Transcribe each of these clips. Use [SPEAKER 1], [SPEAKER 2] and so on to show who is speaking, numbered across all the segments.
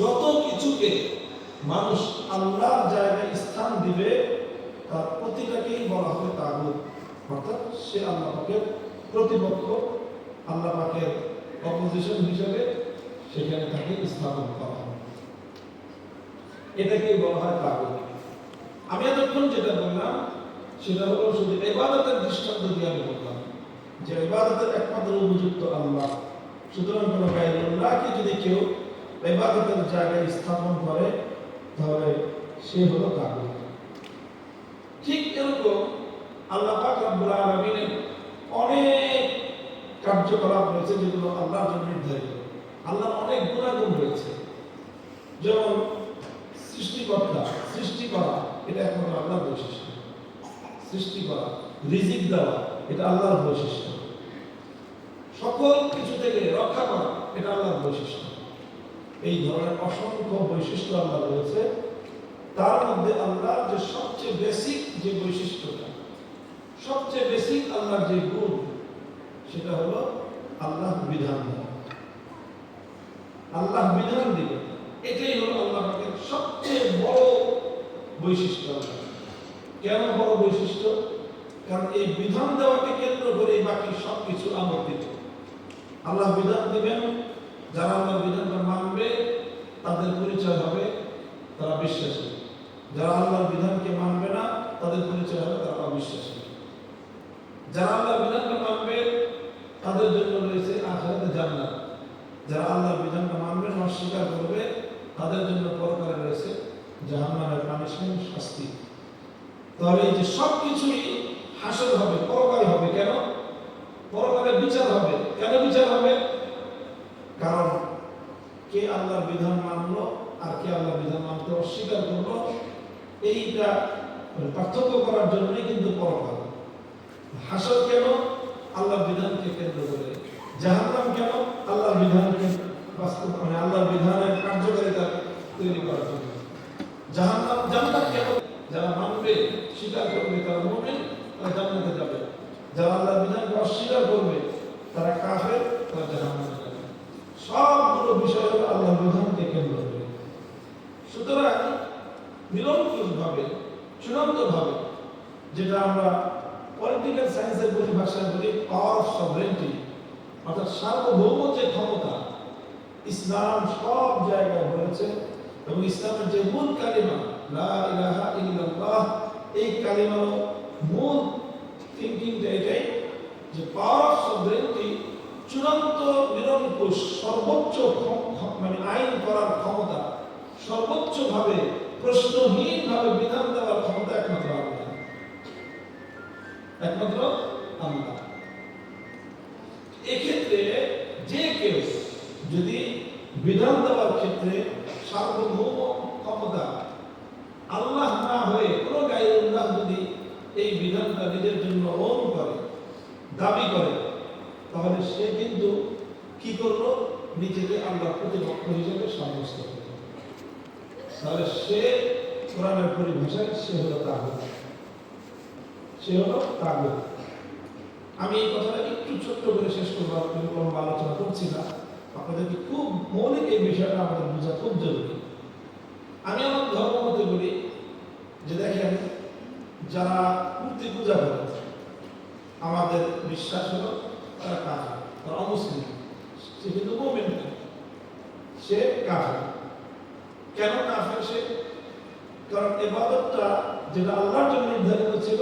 [SPEAKER 1] যত কিছুকে মানুষ আল্লাহর জায়গায় স্থান দিবে, তার প্রতিটাকেই বলা হবে তাগুত। অর্থাৎ সে আল্লাহ পাকের প্রতিপক্ষ, আল্লাহ পাকের অপোজিশন হিসেবে সেখানে তাকে স্থাপন করা হবে এটাকেই বলা হয় তাগুত। আমি এতক্ষণ যেটা বললাম, সেটা হলো শুধু এবাদতের দৃষ্টান্ত দিয়ে আমি বললাম যে এবাদতের একমাত্র উপযুক্ত আল্লাহ। সুতরাং কোনো গাইরুল্লাহকে যদি কেউ এবাদতের জায়গায় স্থাপন করে, তাহলে সে হলো তাগুত ঠিক এরকম আল্লাহ পাক রব্বুল আলামিনের অনেক কার্যকলাপ রয়েছে যেগুলো আল্লাহর জন্য নির্ধারিত। আল্লাহ অনেক গুণাগুণ রয়েছে। যেমন সৃষ্টিকর্তা, সৃষ্টি করা, এটা এখন আল্লাহর বৈশিষ্ট্য। সৃষ্টি করা, রিজিক দেওয়া, এটা আল্লাহর বৈশিষ্ট্য। সকল কিছু থেকে রক্ষা করা, এটা আল্লাহর বৈশিষ্ট্য। এই ধরনের অসংখ্য বৈশিষ্ট্য আল্লাহ রয়েছে। তার মধ্যে আল্লাহর যে সবচেয়ে বেসিক যে বৈশিষ্ট্যটা, সবচেয়ে বেসিক আল্লাহর যে গুণ, সেটা হলো আল্লাহ বিধান আল্লাহ বিধান দিবে। এটাই হলো আল্লাহ সবচেয়ে বড় বৈশিষ্ট্য কেন বড় বৈশিষ্ট্য? কারণ এই বিধান দেওয়াকে কেন্দ্র করে বাকি সবকিছু আমন্ত্রিত আল্লাহ বিধান দিবেন যারা আল্লাহ বিধানটা মানবে, তাদের পরিচয় হবে, তারা বিশ্বাসী। যারা আল্লাহর বিধানকে মানবে না, তাদের পরিচয় হবে, তারা অবিশ্বাসী। যারা আল্লাহর বিধানটা মানবে, তাদের জন্য রয়েছে আখেরাতে জান্নাত। যারা আল্লাহর বিধানটা মানবে অস্বীকার করবে, তাদের জন্য পরকালে রয়েছে জাহান্নামের পানিশমেন্ট শাস্তি। তাহলে এই যে সব কিছুই হাসল হবে, পরকালে হবে কেন? পরকালে বিচার হবে। কেন বিচার হবে? কারণ কে আল্লাহর বিধান মানলো আর কে আল্লাহর বিধান মানতে অস্বীকার করল, এইটা পার্থক্য করার জন্যই কিন্তু পরকাল হাসল কেন? আল্লাহর বিধানকে কেন্দ্র করে। জাহান্নাম কেন? আল্লাহর বিধানকে বাস্তব মানে আল্লাহর বিধানের কার্যকারিতা তৈরি করার জন্য। জাহান্নাম জান্নাত কেন? যারা মানবে, স্বীকার করবে তারা মুমিন, তারা জান্নাতে যাবে। যারা আল্লাহর বিধানকে অস্বীকার করবে, তারা কাফের, তারা জাহান্নামে। সবগুলো বিষয় হলো আল্লাহর বিধানকে কেন্দ্র করে। সুতরাং নিরঙ্কুশভাবে চূড়ান্তভাবে, যেটা আমরা পলিটিক্যাল সায়েন্সের পরিভাষায় বলি পাওয়ার অফ অর্থাৎ সার্বভৌম যে ক্ষমতা, ইসলাম সব জায়গায় হয়েছে এবং ইসলামের যে মূল কালিমা এই কালিমার মূল থিঙ্কিংটা এটাই যে পাওয়ার অফ সভরেন্টি চূড়ান্ত নিরঙ্কুশ সর্বোচ্চ মানে আইন করার ক্ষমতা সর্বোচ্চভাবে, প্রশ্নহীনভাবে বিধান দেওয়ার ক্ষমতা একমাত্র একমাত্র আল্লাহ। এক্ষেত্রে যে কেউ যদি বিধান দেওয়ার ক্ষেত্রে সার্বভৌম ক্ষমতা আল্লাহ না হয়ে কোনো গাইরুল্লাহ যদি এই বিধানটা নিজের জন্য ওন করে, দাবি করে তাহলে সে কিন্তু কি করল? নিজেকে আল্লাহ প্রতিপক্ষ হিসেবে সাব্যস্ত তাহলে সে কোরআনের পরিভাষায় সে হলো তাগুত সে হলো তাগুত আমি এই কথাটা একটু ছোট্ট করে শেষ করব আমি কোনো আলোচনা করছি না। আপনাদেরকে খুব মৌলিক এই বিষয়টা আমাদের বোঝা খুব জরুরি। আমি আমার ধর্ম মতে বলি যে দেখেন, যারা মূর্তি পূজা করে, আমাদের বিশ্বাস হলো তারা কাফের তারা অমুসলিম সে কিন্তু মুমিন। সে কাফের কেন কাফের সে কারণ এবাদতটা যেটা আল্লাহর জন্য নির্ধারিত ছিল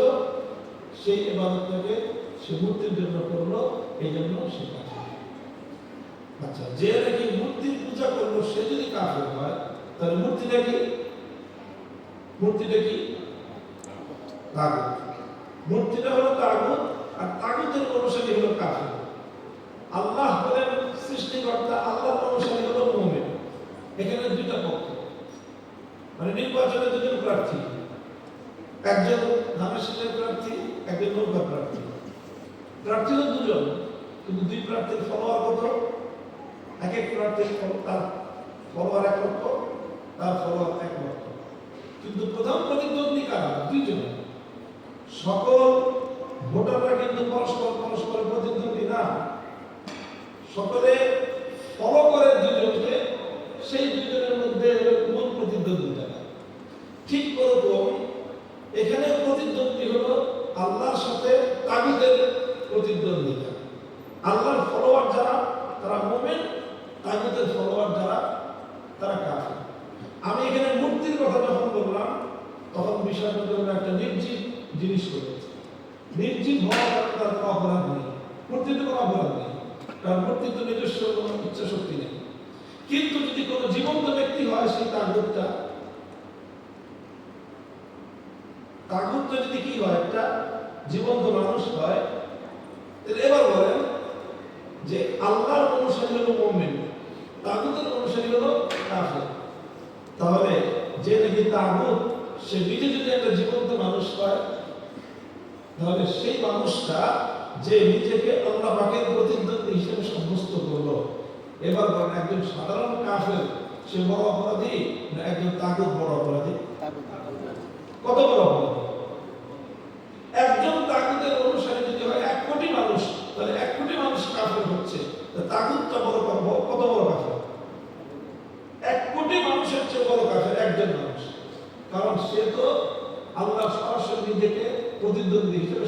[SPEAKER 1] সেই এবাদতটাকে সে মূর্তির জন্য করল এই জন্য সে আচ্ছা যে নাকি মূর্তির পূজা করল সে যদি কাফের হয় তাহলে মূর্তিটা কি মূর্তিটা কি মূর্তিটা হলো তাগুত আর তাগুতের অনুসারী হলো কাফের। আল্লাহ হলেন সৃষ্টিকর্তা, আল্লাহর অনুসারী হলো মুমিন। এখানে দুইটা পক্ষ। মানে নির্বাচনে দুজন প্রার্থী। একজন ধানের প্রার্থী, একজন নৌকা প্রার্থী। প্রার্থী তো দুজন, কিন্তু দুই প্রার্থীর ফলোয়ার কত? এক এক প্রার্থীর তার ফলোয়ার এক লক্ষ, তার ফলোয়ার এক লক্ষ। কিন্তু প্রধান প্রতিদ্বন্দ্বী কারা? দুইজন। সকল ভোটাররা কিন্তু পরস্পর পরস্পরের প্রতিদ্বন্দ্বী না। সকলে ফলো করে দুজনকে সেই দুজনের মধ্যে প্রতিদ্বন্দ্বিতা না ঠিক ওরকম এখানে প্রতিদ্বন্দ্বী হলো আল্লাহর সাথে তাগুতের প্রতিদ্বন্দ্বিতা আল্লাহর ফলোয়ার যারা তারা মোমেন তাগুতের ফলোয়ার যারা তারা কাফের আমি এখানে মূর্তির কথা যখন বললাম তখন বিষয়টা হলো একটা নির্জীব জিনিস রয়েছে নির্জীব হওয়ার তার কোনো অপরাধ নেই। মূর্তিতে কোনো অপরাধ নেই। কারণ মূর্তির নিজস্ব কোনো ইচ্ছা শক্তি নেই। কিন্তু যদি কোনো জীবন্ত ব্যক্তি হয় সেই তাগুতটা তাগুতটা যদি কি হয়, একটা জীবন্ত মানুষ হয়, তাহলে এবার বলেন যে আল্লাহর অনুসারী হলো মুমিন। তাগুতের অনুসারী হলো কাফের। তাহলে যে নাকি তাগুত, সে নিজে যদি একটা জীবন্ত মানুষ হয় তাহলে সেই মানুষটা যে নিজেকে আল্লাহ পাকের প্রতিদ্বন্দ্বী হিসেবে সাব্যস্ত করল। এবার বলেন একজন সাধারণ কাফের সে বড় অপরাধী না একজন তাগুত বড় অপরাধী? কত বড় অপরাধী একজন তাগুতের অনুসারী যদি হয় এক কোটি মানুষ তাহলে এক কোটি মানুষ কাফের হচ্ছে তা তাগুতটা বড় ক- কত বড় কাফের এক কোটি মানুষের চেয়ে বড় কাফের একজন মানুষ কারণ সে তো আল্লাহ সরাসরি নিজেকে প্রতিদ্বন্দ্বী হিসেবে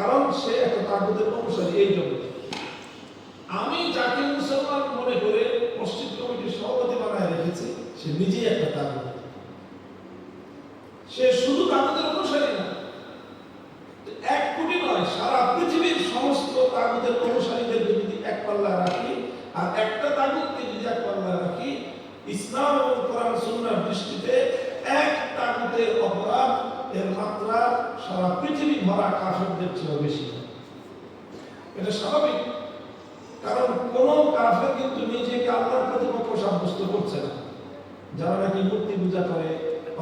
[SPEAKER 1] কারণ সে একটা তাগুদের অনুসারী, এই জন্য। আমি যাকে মুসলমান মনে করে মসজিদ কমিটির সভাপতি বানায় রেখেছি, সে নিজেই একটা তাগুদ। সে শুধু তাগুদের অনুসারী না, এক কোটি নয়, সারা পৃথিবীর সমস্ত তাগুদের অনুসারীদেরকে যদি এক পাল্লা রাখি, আর একটা তাগুদকে যদি এক পাল্লা রাখি, ইসলাম এবং কোরআন সুন্নাহর দৃষ্টিতে এক তাগুদের অপরাধ এর মাত্রা সারা পৃথিবী ভরা কাফেরদের চেয়েও বেশি। এটা স্বাভাবিক, কারণ কোন কাফের কিন্তু নিজেকে আল্লাহর প্রতিপক্ষ সাব্যস্ত করছে না। যারা নাকি মূর্তি পূজা করে,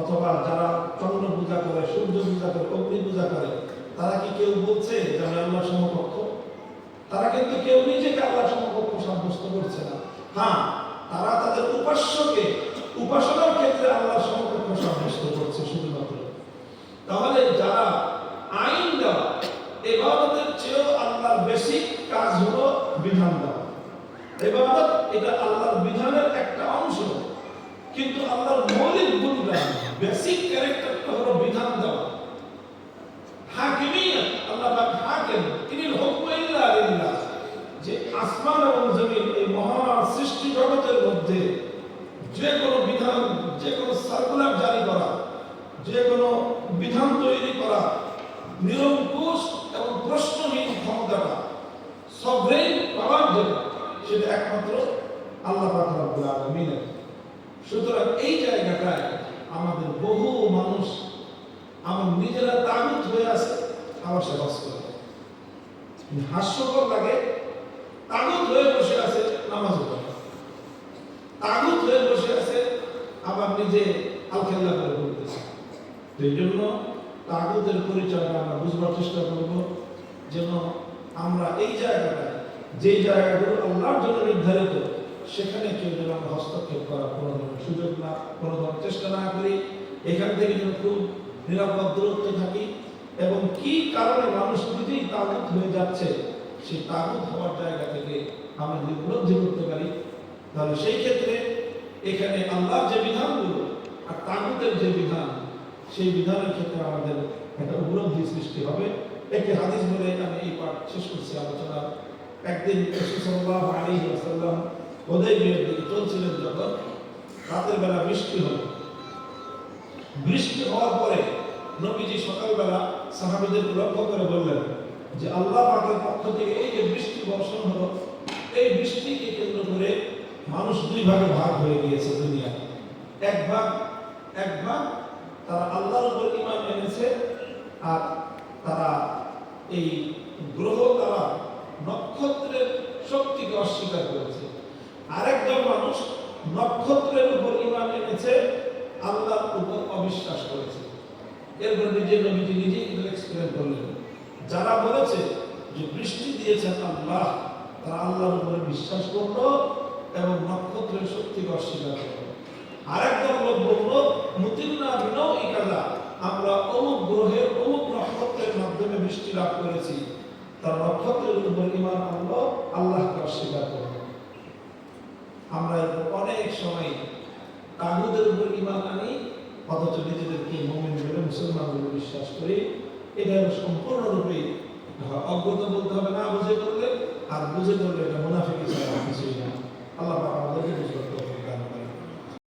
[SPEAKER 1] অথবা যারা চন্দ্র পূজা করে, সূর্য পূজা করে, অগ্নি পূজা করে, তারা কি কেউ বলছে যে আমি আল্লাহ সমকক্ষ? তারা কিন্তু কেউ নিজেকে আল্লাহ সমকক্ষ সাব্যস্ত করছে না। হ্যাঁ তারা তাদের উপাস্যকে, উপাসনার ক্ষেত্রে আল্লাহ সমকক্ষ সাব্যস্ত করছে শুধুমাত্র তাহলে যারা আইন দেওয়া এবাদতের চেয়েও আল্লাহর বেসিক কাজ হলো বিধান দেওয়া এবাদত এটা আল্লাহর বিধানের একটা অংশ আল্লাহর মৌলিক গুণটা বেসিক ক্যারেক্টারটা হলো বিধান দেওয়া। হাকিমিয়ত আল্লাহ পাক হাকিম, তিনি হুকম ইল্লা লিল্লাহ যে আসমান এবং জমিন এই মহা সৃষ্টি জগতের মধ্যে যে কোনো বিধান, যে কোনো সার্কুলার জারি করা, যে কোনো বিধান তৈরি করা, নিরঙ্কুশ এবং প্রশ্নহীন ক্ষমতাটা সবরেন পাওয়ার জন্য সেটা একমাত্র আল্লাহ পাক সুতরাং এই জায়গাটায় আমাদের বহু মানুষ আমার নিজেরা তাগুত হয়ে আছে, আমার সে বাস করে হাস্যকর লাগে তাগুত হয়ে বসে আছে, নামাজ পড়ে। তাগুত হয়ে বসে আছে, আবার নিজে আলখেল্লা করে বলতেছে। এই জন্য তাগুতের পরিচয়টা আমরা বুঝবার চেষ্টা করব, যেন আমরা এই জায়গাটায় যে জায়গাগুলো আল্লাহর জন্য নির্ধারিত সেখানে কেউ যেন আমরা হস্তক্ষেপ করার কোনো ধরনের সুযোগ না, কোনো ধরনের চেষ্টা না করি। এখান থেকে যেন খুব নিরাপদ দূরত্বে থাকি এবং কি কারণে মানুষ নিজেই তাগুত হয়ে যাচ্ছে সেই তাগুত হওয়ার জায়গা থেকে আমরা যদি উপলব্ধি করতে পারি, তাহলে সেই ক্ষেত্রে এখানে আল্লাহর যে বিধানগুলো আর তাগুতের যে বিধান, সেই বিধানের ক্ষেত্রে আমাদের একটা উপলব্ধি সৃষ্টি হবে। একটি হাদিস বলে আমি এই পাঠ শেষ করছি আলোচনা একদিন রাসূল সাল্লাল্লাহু আলাইহি ওয়াসাল্লাম চলছিলেন যখন রাতের বেলা বৃষ্টি বৃষ্টি হওয়ার পরে নবীজি সকালবেলা লক্ষ্য করে বললেন যে, আল্লাহ পাকের পক্ষ থেকে এই যে বৃষ্টি বর্ষণ এই বৃষ্টিকে কেন্দ্র করে মানুষ দুই ভাগে ভাগ হয়ে গিয়েছে দুনিয়া এক ভাগ এক ভাগ তারা আল্লাহর উপর ইমান এনেছে আর তারা এই গ্রহ তারা নক্ষত্রের শক্তিকে অস্বীকার করেছে। আরেক দল মানুষ নক্ষত্রের উপর ইমান এনেছে, আল্লাহর উপর অবিশ্বাস করেছে। এরপরে নিজে নবীজি নিজে কিন্তু এক্সপ্লেন করলেন। যারা বলেছে যে বৃষ্টি দিয়েছেন আল্লাহ, তারা আল্লাহর উপরে বিশ্বাস করল এবং নক্ষত্রের শক্তিকে অস্বীকার করল আরেকজন লোক বলল মুতিন্না বিনও ইকাদা আমরা অমুক গ্রহের অমুক নক্ষত্রের মাধ্যমে বৃষ্টি লাভ করেছি। তার নক্ষত্রের উপর ইমান আনলো আল্লাহকে অস্বীকার করল আমরা এরকম অনেক সময় তাগুদের উপর ইমান আনি? অথচ নিজেদেরকে মোমেন বলে মুসলমান বলে বিশ্বাস করি এটা সম্পূর্ণরূপে অজ্ঞতা বলতে হবে, না বুঝে করলে আর বুঝে করলে এটা মুনাফিক ছাড়া কিছুই না। আল্লাহ আমাদেরকে বুঝতে